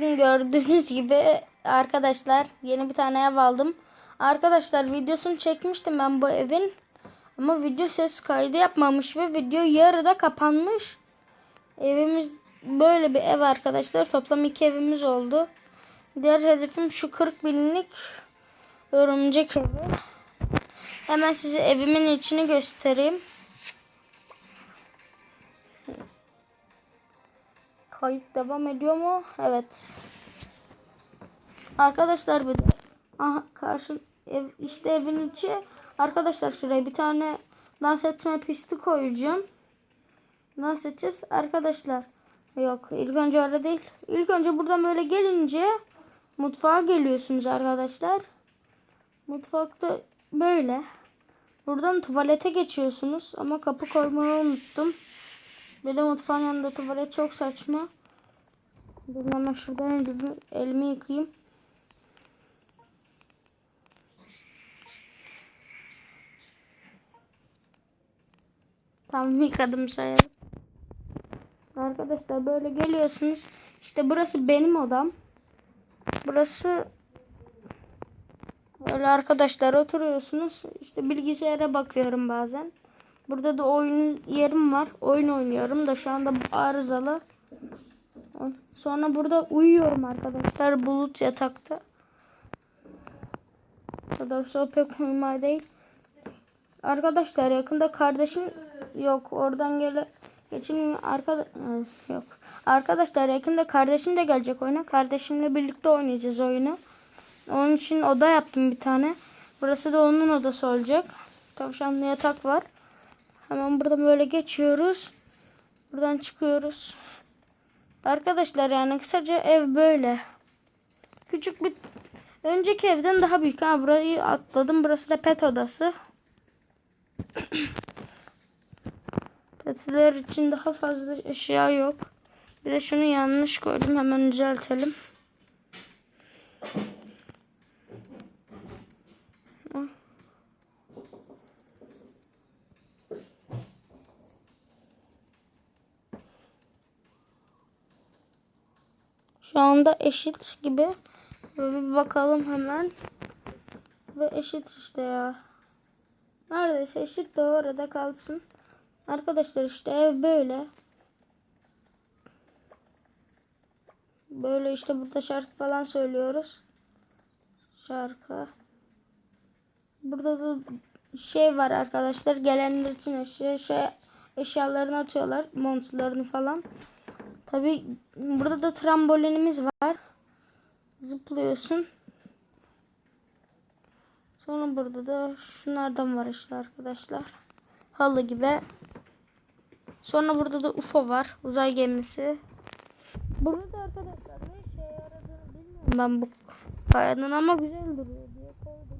Bakın gördüğünüz gibi arkadaşlar yeni bir tane ev aldım. Arkadaşlar videosunu çekmiştim ben bu evin. Ama video ses kaydı yapmamış ve video yarıda kapanmış. Evimiz böyle bir ev arkadaşlar. Toplam iki evimiz oldu. Diğer hedefim şu 40 binlik örümcek evi. Hemen size evimin içini göstereyim. Kayıt devam ediyor mu? Evet. Arkadaşlar bir de aha karşı ev işte evin içi. Arkadaşlar şuraya bir tane dans etme pisti koyacağım. Dans edeceğiz arkadaşlar. Yok ilk önce öyle değil. İlk önce buradan böyle gelince mutfağa geliyorsunuz arkadaşlar. Mutfakta böyle. Buradan tuvalete geçiyorsunuz ama kapı koymayı unuttum. Bir de mutfağın yanında tuvalet çok saçma. Dur hemen şuradan bir elimi yıkayayım. Tamam yıkadım sayalım. Arkadaşlar böyle geliyorsunuz. İşte burası benim odam. Burası Böyle arkadaşlar oturuyorsunuz. İşte bilgisayara bakıyorum bazen. Burada da oyun yerim var. Oyun oynuyorum da şu anda arızalı. Sonra burada uyuyorum arkadaşlar bulut yatakta. O pek uyumay değil. Arkadaşlar yakında kardeşim yok oradan gele geçin arkada yok. Arkadaşlar yakında kardeşim de gelecek oyuna. Kardeşimle birlikte oynayacağız oyunu. Onun için oda yaptım bir tane. Burası da onun odası olacak. Tavşanlı yatak var. Hemen buradan böyle geçiyoruz. Buradan çıkıyoruz. Arkadaşlar yani kısaca ev böyle. Küçük bir önceki evden daha büyük. Ha burayı atladım. Burası da pet odası. Petler için daha fazla eşya yok. Bir de şunu yanlış koydum. Hemen düzeltelim. Şu anda eşit gibi. Bir bakalım hemen. Ve eşit işte ya. Neredeyse eşit de orada kalsın. Arkadaşlar işte ev böyle. Böyle işte burada şarkı falan söylüyoruz. Şarkı. Burada da şey var arkadaşlar. Gelenler için eşya, şey, eşyalarını atıyorlar. Montlarını falan. Tabi burada da trambolinimiz var. Zıplıyorsun. Sonra burada da şunlardan var işte arkadaşlar. Halı gibi. Sonra burada da UFO var. Uzay gemisi. Burada da arkadaşlar ne yaradığını bilmiyorum ben bu kayanın ama güzel duruyor diye koydum.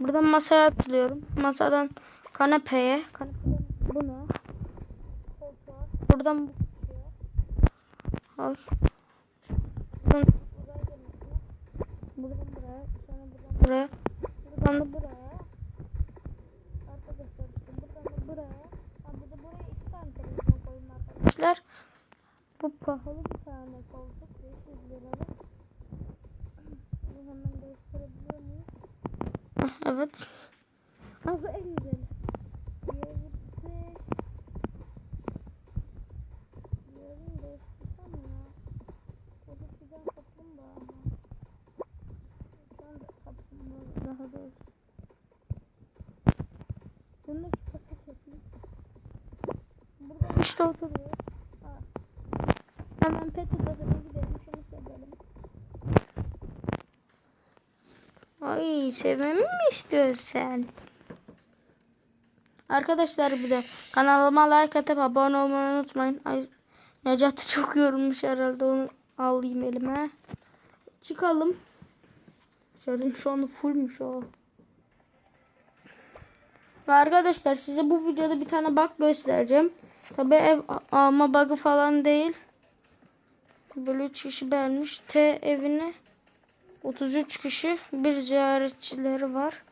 Buradan masaya atlıyorum. Masadan kanepeye. Kanepeden buna. Buradan bu Al. Buradan buradan buraya, sonra buradan buraya, buradan da buraya. Arkadaşlar işte buradan da buraya. Ha bir de buraya iki tane televizyon koydum arkadaşlar. Bu pahalı bir tane koltuk. 500 liralık. Bunu hemen gösterebiliyor muyum? Ah, evet. Bu en güzeli. Diğeri de Diğerini değiştirsem ya. O da güzel kaplumbağa ama. Şu anda kaplumbağa daha doğrusu. Bunu da şu paket yapayım. İşte oturuyor. Hemen pet odasına gidelim. Şunu sevelim. Ay sevmemi mi istiyorsun sen? Arkadaşlar bir de kanalıma like atıp abone olmayı unutmayın. Ay, Necati çok yorulmuş herhalde onu alayım elime. Çıkalım. Şöyle şu anda fullmüş o. Ve arkadaşlar size bu videoda bir tane bug göstereceğim. Tabi ev alma bug'ı falan değil. Böyle 3 kişi beğenmiş. T evine 33 kişi bir ziyaretçileri var.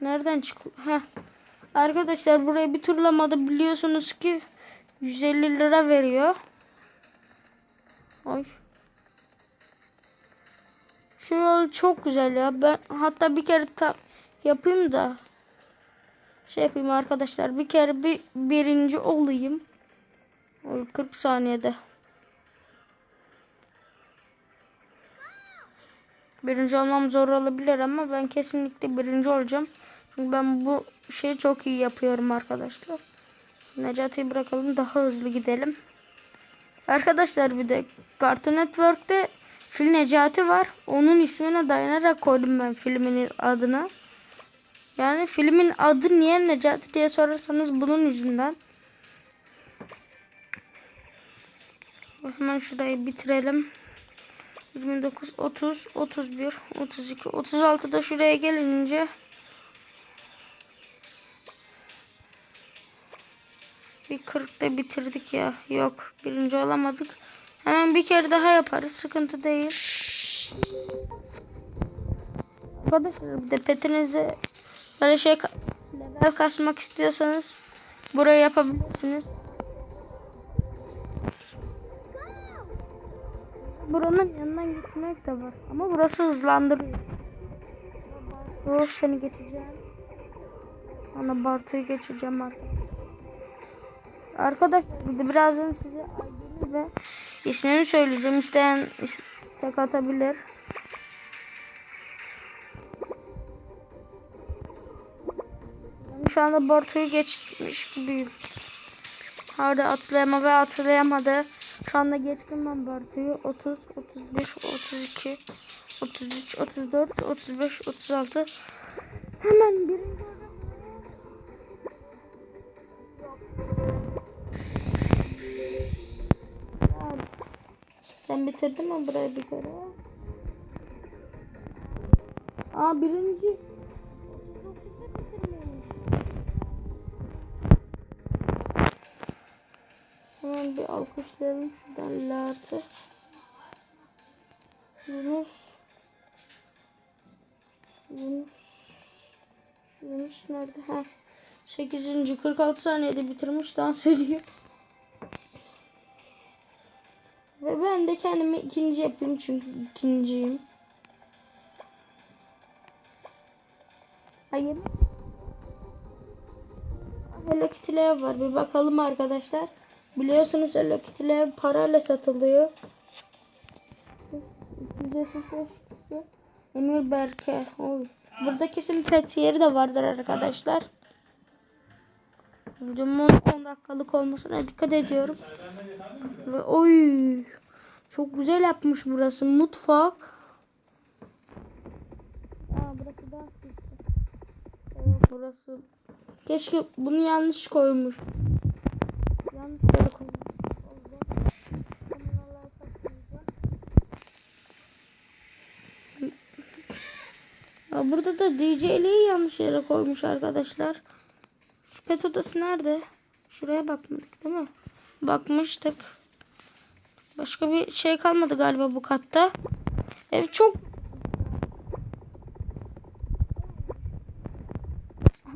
Nereden çıkıyor? Heh. Arkadaşlar burayı bir turlamada biliyorsunuz ki 150 lira veriyor. Ay. Şu yol çok güzel ya. Ben hatta bir kere yapayım da şey yapayım arkadaşlar. Bir kere bir birinci olayım. Oy, 40 saniyede. Birinci olmam zor olabilir ama ben kesinlikle birinci olacağım. Çünkü ben bu şeyi çok iyi yapıyorum arkadaşlar. Necati'yi bırakalım daha hızlı gidelim. Arkadaşlar bir de Cartoon Network'te Fil Necati var. Onun ismine dayanarak koydum ben filmin adını. Yani filmin adı niye Necati diye sorarsanız bunun yüzünden. Hemen şurayı bitirelim. 29, 30, 31, 32, 36 da şuraya gelince bir 40'da bitirdik ya. Yok birinci olamadık. Hemen bir kere daha yaparız. Sıkıntı değil. Arkadaşlar bir de petinize böyle şey level kasmak istiyorsanız burayı yapabilirsiniz. Buranın yanından gitmek de var. Ama burası hızlandırıyor. Oh seni geçeceğim. Ana Bartu'yu geçeceğim arkadaşlar. Arkadaşlar birazdan size ve ismini söyleyeceğim. İsteyen istek atabilir. Şu anda Bartu'yu geçmiş gibiyim. Orada atlayama ve atlayamadı. Şu anda geçtim ben Bartu'yu. 30, 31, 32, 33, 34, 35, 36. Hemen birinci Sen bitirdin mi burayı bir kere? Aa birinci. Hemen bir alkışlayalım şuradan Latı. Yunus. Yunus. Yunus nerede? Ha. 8. 46 saniyede bitirmiş dans ediyor. Ve ben de kendimi ikinci yapayım çünkü ikinciyim. Hayır. Hello Kitty'ler var. Bir bakalım arkadaşlar. Biliyorsunuz Hello Kitty'ler parayla satılıyor. Emir Berke. Oy. Burada kesin pet yeri de vardır arkadaşlar. Videomun 10 dakikalık olmasına dikkat ediyorum. Ve oy çok güzel yapmış burası mutfak. Aa burası daha. Evet burası. Keşke bunu yanlış koymuş. Oldu. Kameralar takmayacağım. Ya burada da DJ'liği yanlış yere koymuş arkadaşlar. Şu pet odası nerede? Şuraya bakmadık değil mi? Bakmıştık. Başka bir şey kalmadı galiba bu katta. Ev çok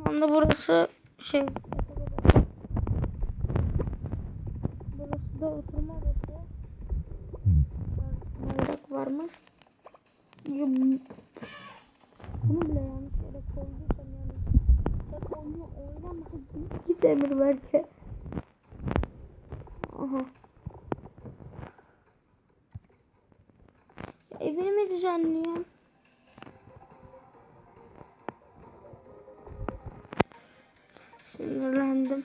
Anda burası şey Burası da oturma odası. Bayrak var mı? Ya bu- Bunu bile yanlış yere koyduysam yani. Ben oyunu oynamadım. Git emir belki. Aha. Ya evini mi düzenliyorum? Sinirlendim.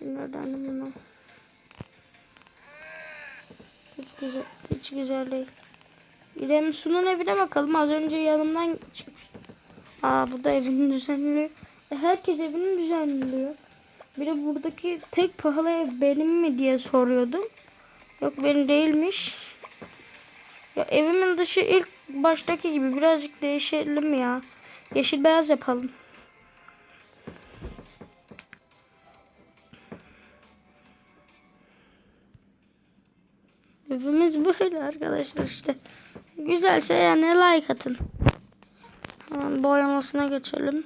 Sinirlendim buna. Hiç güzel, hiç güzel değil. Gidelim Su'nun evine bakalım. Az önce yanımdan çıkmış. Aa bu da evini düzenliyor. E, herkes evini düzenliyor. Bir de buradaki tek pahalı ev benim mi diye soruyordum. Yok benim değilmiş. Ya evimin dışı ilk baştaki gibi birazcık değişelim ya. Yeşil beyaz yapalım. Hepimiz böyle arkadaşlar işte. Güzelse yani like atın. Hemen boyamasına geçelim.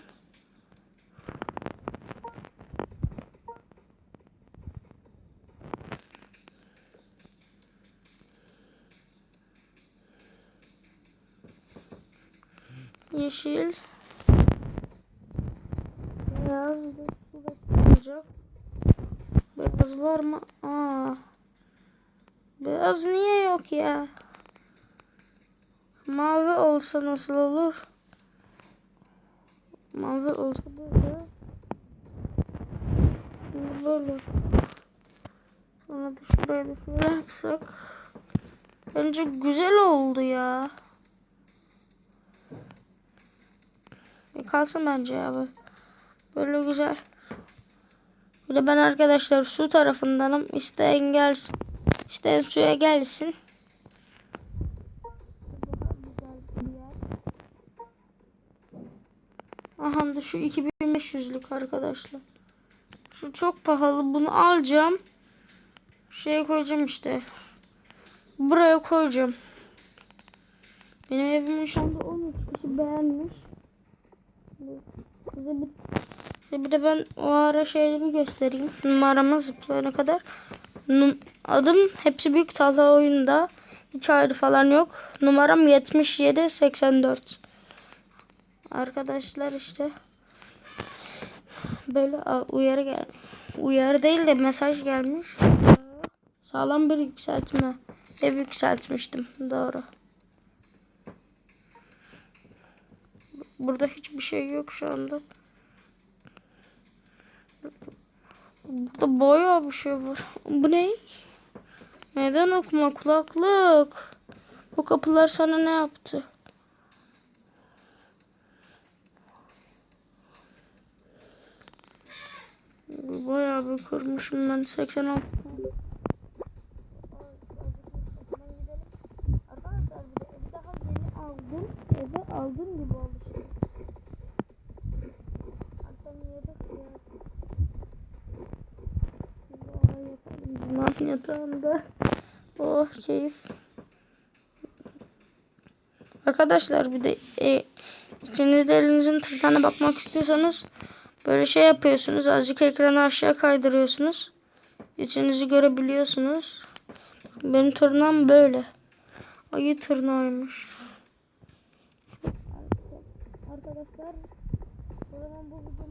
Yeşil. Beyaz. Beyaz var mı? Aa. Beyaz niye yok ya? Mavi olsa nasıl olur? Mavi olsa böyle. Şimdi böyle. Sonra da şuraya da şöyle yapsak. Bence güzel oldu ya. E kalsın bence ya bu. Böyle güzel. Bir de ben arkadaşlar su tarafındanım. İsteyen gelsin. İsteyen suya gelsin. Aha da şu 2500'lük arkadaşlar. Şu çok pahalı. Bunu alacağım. Şuraya koyacağım işte. Buraya koyacağım. Benim evimin şu anda 13 kişi beğenmiş. Size bir, size bir de ben o ara şeyleri göstereyim. Numaramı zıplayana kadar. Num adım hepsi büyük talha oyunda. Hiç ayrı falan yok. Numaram 77 84. Arkadaşlar işte böyle uyarı gel uyarı değil de mesaj gelmiş. Sağlam bir yükseltme. Ev yükseltmiştim. Doğru. Burada hiçbir şey yok şu anda. Burada bayağı bir şey var. Bu ne? Neden okuma kulaklık? Bu kapılar sana ne yaptı? Bayağı bir kırmışım ben 86 tane. Arkadaşlar bir de evi daha yeni aldım. Eve aldım gibi oldu şimdi. Akşam yedik ya. Vay yatalım. Lan yatağımda. Oh keyif. Arkadaşlar bir de e, içinizde elinizin tırnağına bakmak istiyorsanız böyle şey yapıyorsunuz. Azıcık ekranı aşağı kaydırıyorsunuz. İçinizi görebiliyorsunuz. Benim tırnağım böyle. Ayı tırnağıymış. Arkadaşlar o zaman bu videomuzun